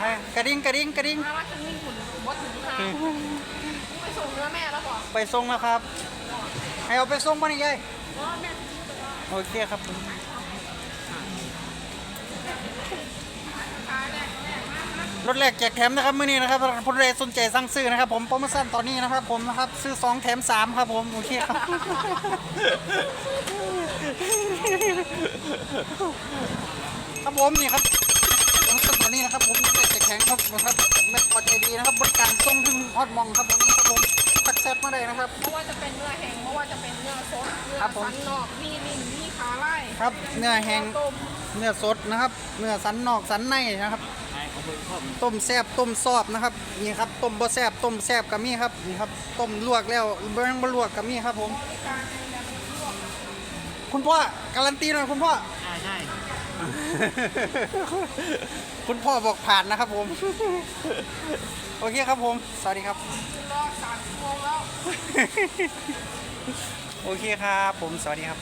ให้กระดิ่งกระดิ่งกระดิ่งมาว่าจะนิ่งหุ่นบดถึงค่ะไปส่งเนื้อแม่แล้วบอกไปส่งแล้วครับ ให้เอาไปส่งป่ะนี่ยายว่าแม่โอเคครับผมรถแรกแจกแถมนะครับมื้อนี้นะครับผู้ใดสนใจสั่งซื้อนะครับ ผมโปรโมชั่นตอนนี้นะครับ ผมนะครับซื้อ2แถม3ครับผมโอเคครับครับผมนี่ครับ โปรโมชั่นตอนนี้นะครับผมรถแรกแจกแถมครับนะครับแม่ปอใจดีนะครับบริการส่งถึงฮอตมองครับผมครับผมทักแซดมาได้นะครับ ไม่ว่าจะเป็นเนื้อแห้งไม่ว่าจะเป็นเนื้อสดเนื้อครับผม สันนอกมีนิ่มมีขาไล่ครับเนื้อแห้งต้มเนื้อสดนะครับ เนื้อสันนอกสันในนะครับ ต้มแซบต้มซอบนะครับนี่ครับต้มบ่แซบต้มแซบก็มีครับนี่ครับต้มลวกแล้วเบิ้งบ่ลวกก็มีครับผม คุณพ่อการันตีหน่อยคุณพ่อใช่ใช่ คุณพ่อบอกผ่านนะครับผม โอเคครับผม สวัสดีครับรอสามชั่วโมงแล้ว โอเคครับผม สวัสดีครับ